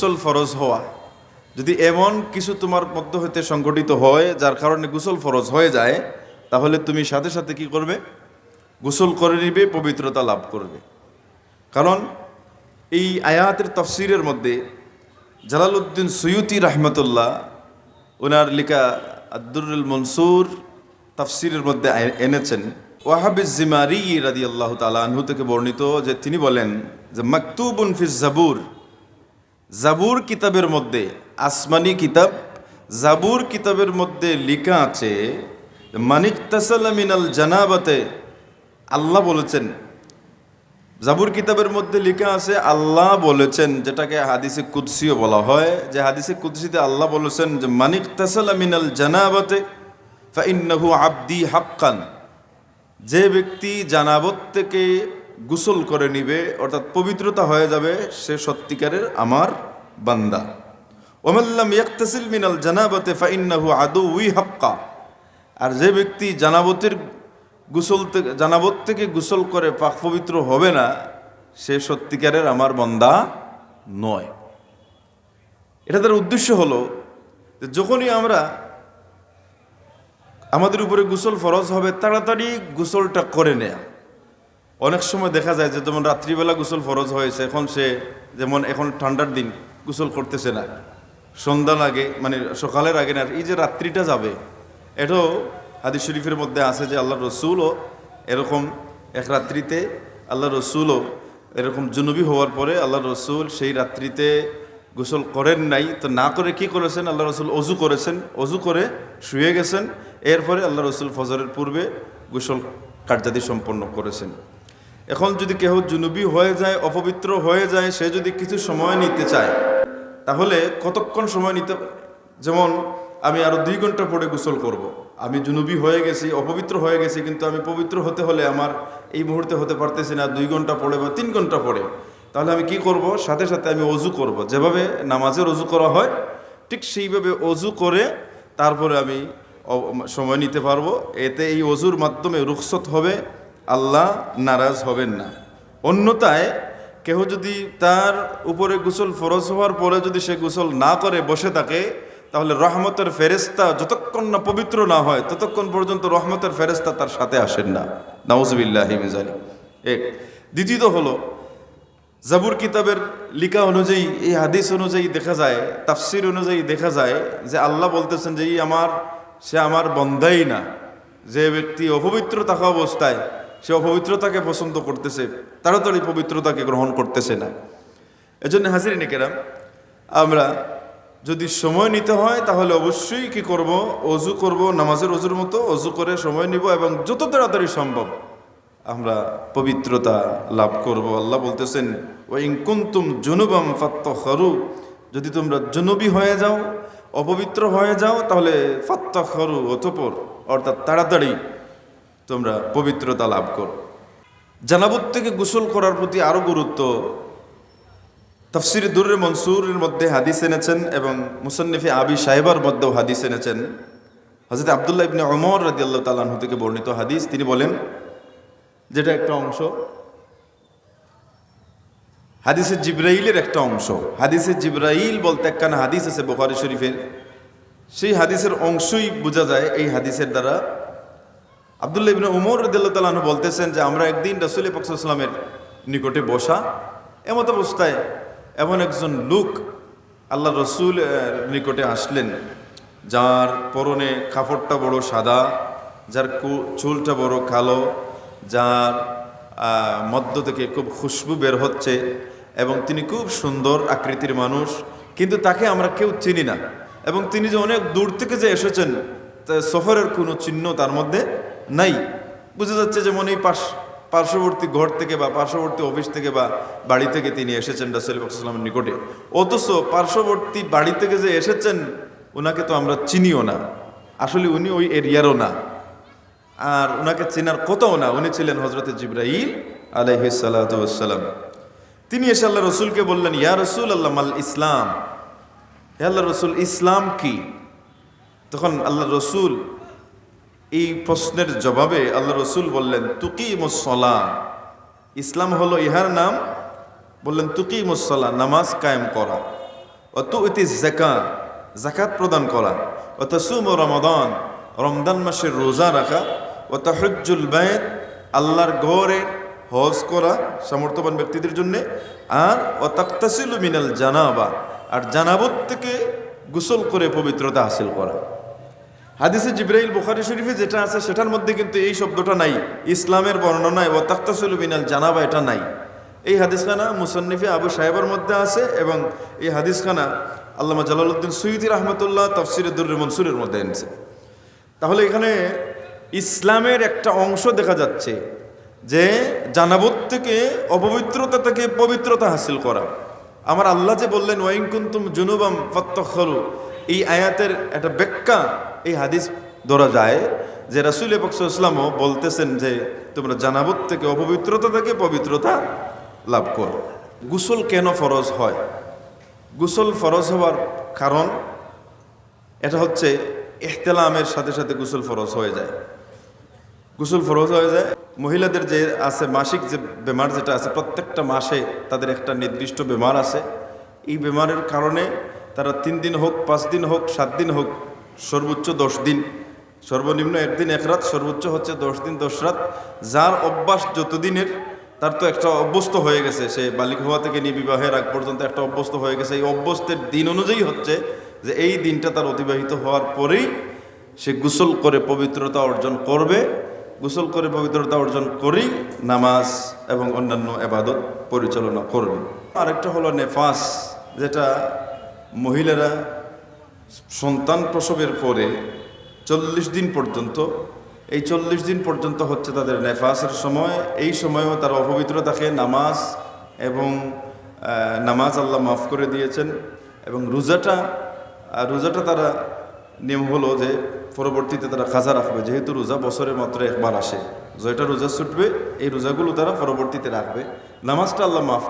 গুসল ফরজ হওয়া। যদি এমন কিছু তোমার মধ্য হইতে সংগঠিত হয়, যার কারণে গুসল ফরজ হয়ে যায়, তাহলে তুমি সাথে সাথে কি করবে? গোসল করে নিবে, পবিত্রতা লাভ করবে। কারণ এই আয়াতের তফসিরের মধ্যে জালালউদ্দিন সৈয়দি রহমতুল্লাহ, ওনার লেখা আব্দুরুল মনসুর তাফসিরের মধ্যে এনেছেন। ওয়াহাবিজ জিমারি রাদি আল্লাহ তালা আনহু থেকে বর্ণিত যে তিনি বলেন যে, মাকতুবুন ফিজ জাবুর। জাবুর কিতাবের মধ্যে, আসমানি কিতাব, জাবুর কিতাবের মধ্যে লিখা আছে মানিক মিনাল জানাবাতে আল্লাহ বলেছেন। জাবুর কিতাবের মধ্যে লেখা আছে, আল্লাহ বলেছেন যেটাকে হাদিসে কুদ্সিও বলা হয়। যে হাদিসে কুদ্সিতে আল্লাহ বলেছেন যে মানিক মিনাল জানাবাতে ফাইন্নাহু আব্দি হাক্কান যে ব্যক্তি জানাবত থেকে গোসল করে নিবে, অর্থাৎ পবিত্রতা হয়ে যাবে, সে সত্যিকারের আমার বান্দা। ওমাল্লাম ইয়াক্তাসিল মিনাল জানাবতে ফাইন্নাহু আদু উই হাক্কা। আর যে ব্যক্তি জানাবতের গোসল থেকে জানাবত থেকে গোসল করে পাক পবিত্র হবে না, সে সত্যিকারের আমার বান্দা নয়। এটা তার উদ্দেশ্য হলো যে যখনই আমরা আমাদের উপরে গোসল ফরজ হবে, তাড়াতাড়ি গোসলটা করে নেয়া। অনেক সময় দেখা যায় যে যেমন রাত্রিবেলা গোসল ফরজ হয়েছে, এখন সে যেমন এখন ঠান্ডার দিন গোসল করতেছে না। সন্ধ্যা লাগে মানে সকালের আগে না, এই যে রাত্রিটা যাবে, এটাও হাদিস শরীফের মধ্যে আছে যে আল্লাহ রসুলও এরকম এক রাত্রিতে আল্লাহ রসুলও এরকম জুনুবি হওয়ার পরে আল্লাহ রসুল সেই রাত্রিতে গোসল করেন নাই। তো না করে কি করেছেন? আল্লাহ রসুল অজু করেছেন, অজু করে শুয়ে গেছেন। এরপরে আল্লাহ রসুল ফজরের পূর্বে গোসল কার্যাদি সম্পন্ন করেছেন। এখন যদি কেহ জুনুবি হয়ে যায়, অপবিত্র হয়ে যায়, সে যদি কিছু সময় নিতে চায় তাহলে কতক্ষণ সময় নিতে যেমন, আমি আরও দুই ঘণ্টা পরে গোসল করব। আমি জুনুবি হয়ে গেছি, অপবিত্র হয়ে গেছি, কিন্তু আমি পবিত্র হতে হলে আমার এই মুহূর্তে হতে পারতেছি না দুই ঘণ্টা পরে বা তিন ঘণ্টা পরে। তাহলে আমি কি করব? সাথে সাথে আমি অজু করব। যেভাবে নামাজের অজু করা হয়, ঠিক সেইভাবে অজু করে তারপরে আমি সময় নিতে পারব। এতে এই অজুর মাধ্যমে রুখসত হবে, আল্লাহ নারাজ হবেন না। অন্যতায় কেহ যদি তার উপরে গোসল ফরজ হওয়ার পরে যদি সে গোসল না করে, বসে থাকে, তাহলে রহমতের ফেরেস্তা যতক্ষণ না পবিত্র না হয়, ততক্ষণ পর্যন্ত রহমতের ফেরেস্তা তার সাথে আসেন না। নাউজবিল্লাহ মিজানি এক। দ্বিতীয়ত হলো, জাবুর কিতাবের লিখা অনুযায়ী, এই হাদিস অনুযায়ী দেখা যায়, তাফসির অনুযায়ী দেখা যায় যে আল্লাহ বলতেছেন যে এই আমার, সে আমার বন্ধাই না। যে ব্যক্তি অপবিত্র থাকা অবস্থায় সে অপবিত্রতাকে পছন্দ করতেছে তাড়াতাড়ি পবিত্রতাকে গ্রহণ করতেছে না। এজন্য হাজির নিকেরাম আমরা যদি সময় নিতে হয়, তাহলে অবশ্যই কি করব? অজু করব, নামাজের অজুর মতো অজু করে সময় নিব এবং যত তাড়াতাড়ি সম্ভব আমরা পবিত্রতা লাভ করব। আল্লাহ বলতেছেন ও ইনকুন্তুম জুনুবাম ফাত্তাখরু যদি তোমরা জুনুবি হয়ে যাও, অপবিত্র হয়ে যাও, তাহলে ফাত্তাখরু অতপর, অর্থাৎ তাড়াতাড়ি তোমরা পবিত্রতা লাভ করো। জানাবত থেকে গোসল করার প্রতি আরও গুরুত্ব। তফসির দুরের মনসুরের মধ্যে হাদিস এনেছেন এবং মুসন্নিফে আবি সাহেবার মধ্যেও হাদিস এনেছেন। হজরত আবদুল্লাহ ইবনে অমর রাজি আল্লাহ তালাহু থেকে বর্ণিত হাদিস। তিনি বলেন, যেটা একটা অংশ, হাদিসে জিব্রাইলের একটা অংশ। হাদিসে জিব্রাইল বলতে একখানা হাদিস আছে বোখারি শরীফের। সেই হাদিসের অংশই বোঝা যায় এই হাদিসের দ্বারা আবদুল্লাহ ইবনে উমর রদিল্লাহ বলতেছেন যে, আমরা একদিন রসুল পাকসাল্লামের নিকটে বসা, এমত অবস্থায় এমন একজন লোক আল্লাহ রসুল নিকটে আসলেন, যার পরনে কাপড়টা বড় সাদা, যার চুলটা বড় কালো, যার মধ্য থেকে খুব খুশবু বের হচ্ছে এবং তিনি খুব সুন্দর আকৃতির মানুষ, কিন্তু তাকে আমরা কেউ চিনি না এবং তিনি যে অনেক দূর থেকে যে এসেছেন সফরের কোনো চিহ্ন তার মধ্যে নাই। বোঝা যাচ্ছে যেমন এই পাশ পার্শ্ববর্তী ঘর থেকে বা পার্শ্ববর্তী অফিস থেকে বা বাড়ি থেকে তিনি এসেছেন রাসুলামের নিকটে। অথচ পার্শ্ববর্তী বাড়ি থেকে যে এসেছেন ওনাকে তো আমরা চিনিও না। আসলে উনি ওই এরিয়ারও না। আর ওনাকে চেনার কথাও না। উনি ছিলেন হজরত জিব্রাহিল আলহিসাল্লাম তিনি এসে আল্লাহ রসুলকে বললেন, ইয়া রসুল আল্লাহ মাল ইসলাম। হে আল্লাহ রসুল, ইসলাম কি? তখন আল্লাহ রসুল এই প্রশ্নের জবাবে আল্লাহ রসুল বললেন তুকি মুসলা ইসলাম হলো ইহার নাম। বললেন তুকি মুসলা নামাজ কায়েম করা। অত ইতি জাকা জাকাত প্রদান করা। অত সুম রমাদান। রমদান মাসের রোজা রাখা। অত হজ্জুল বায়ত আল্লাহর গড়ে হজ করা। সামর্থ্যবান ব্যক্তিদের জন্য। আর ও তাক্তাসিল মিনাল জানাবা। আর জানাবত থেকে গোসল করে পবিত্রতা হাসিল করা। হাদিসে জিব্রাইল বুখারি শরীফে যেটা আছে, সেটার মধ্যে কিন্তু এই শব্দটা নাই। ইসলামের বর্ণনায় ও তাক্তাসুল মিনাল জানাবা, এটা নাই। এই হাদিসখানা মুসন্নিফে আবু সাহেবের মধ্যে আছে এবং এই হাদিসখানা আল্লামা জালালউদ্দিন সৈয়দি রহমতুল্লাহ তফসিরে দুর্রে মনসুরের মধ্যে এনেছে। তাহলে এখানে ইসলামের একটা অংশ দেখা যাচ্ছে যে জানাবত থেকে, অপবিত্রতা থেকে পবিত্রতা হাসিল করা। আমার আল্লাহ যে বললেন ওয়াইন কুন্তুম জুনুবাম ফত্তখলু এই আয়াতের একটা ব্যাখ্যা এই হাদিস ধরা যায় যে রাসুল ইসলামও বলতেছেন যে তোমরা জানাবত থেকে, অপবিত্রতা থেকে পবিত্রতা লাভ করো। গুসল কেন ফরজ হয়? গুসল ফরজ হওয়ার কারণ এটা হচ্ছে ইহতেলামের সাথে সাথে গুসল ফরজ হয়ে যায়। গুসল ফরজ হয়ে যায়। মহিলাদের যে আছে, মাসিক যে বেমার যেটা আছে, প্রত্যেকটা মাসে তাদের একটা নির্দিষ্ট বেমার আছে। এই বেমারের কারণে তারা তিন দিন হোক, পাঁচ দিন হোক, সাত দিন হোক, সর্বোচ্চ দশ দিন। সর্বনিম্ন একদিন এক রাত, সর্বোচ্চ হচ্ছে দশ দিন দশ রাত। যার অভ্যাস যতদিনের, তার তো একটা অভ্যস্ত হয়ে গেছে। সে বালিক হওয়া থেকে নিয়ে বিবাহের আগ পর্যন্ত একটা অভ্যস্ত হয়ে গেছে। এই অভ্যস্তের দিন অনুযায়ী হচ্ছে যে এই দিনটা তার অতিবাহিত হওয়ার পরেই সে গোসল করে পবিত্রতা অর্জন করবে। গোসল করে পবিত্রতা অর্জন করেই নামাজ এবং অন্যান্য এবাদত পরিচালনা করবে। আরেকটা হলো নেফাস, যেটা মহিলারা সন্তান প্রসবের পরে চল্লিশ দিন পর্যন্ত, এই চল্লিশ দিন পর্যন্ত হচ্ছে তাদের নেফাসের সময়। এই সময়ও তারা অপবিত্র থাকে নামাজ এবং নামাজ আল্লাহ মাফ করে দিয়েছেন এবং রোজাটা রোজাটা তারা নিয়ম হলো যে পরবর্তীতে তারা খাজা রাখবে। যেহেতু রোজা বছরে মাত্র একবার আসে। যেটা রোজা ছুটবে, এই রোজাগুলো তারা পরবর্তীতে রাখবে। নামাজটা আল্লাহ মাফ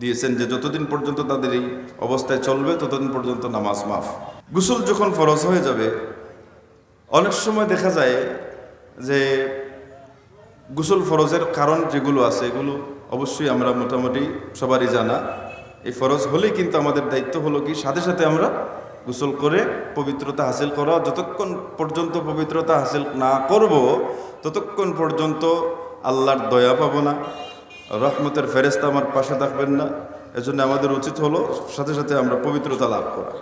দিয়েছেন যে যতদিন পর্যন্ত তাদের এই অবস্থায় চলবে, ততদিন পর্যন্ত নামাজ মাফ। গোসল যখন ফরজ হয়ে যাবে, অনেক সময় দেখা যায় যে গোসল ফরজের কারণ যেগুলো আছে, এগুলো অবশ্যই আমরা মোটামুটি সবারই জানা। এই ফরজ হলেই কিন্তু আমাদের দায়িত্ব হলো কি, সাথে সাথে আমরা গোসল করে পবিত্রতা হাসিল করা। যতক্ষণ পর্যন্ত পবিত্রতা হাসিল না করব, ততক্ষণ পর্যন্ত আল্লাহর দয়া পাবো না। রহমতের ফেরেস্তা আমার পাশে থাকবেন না। এজন্য আমাদের উচিত হলো সাথে সাথে আমরা পবিত্রতা লাভ করা।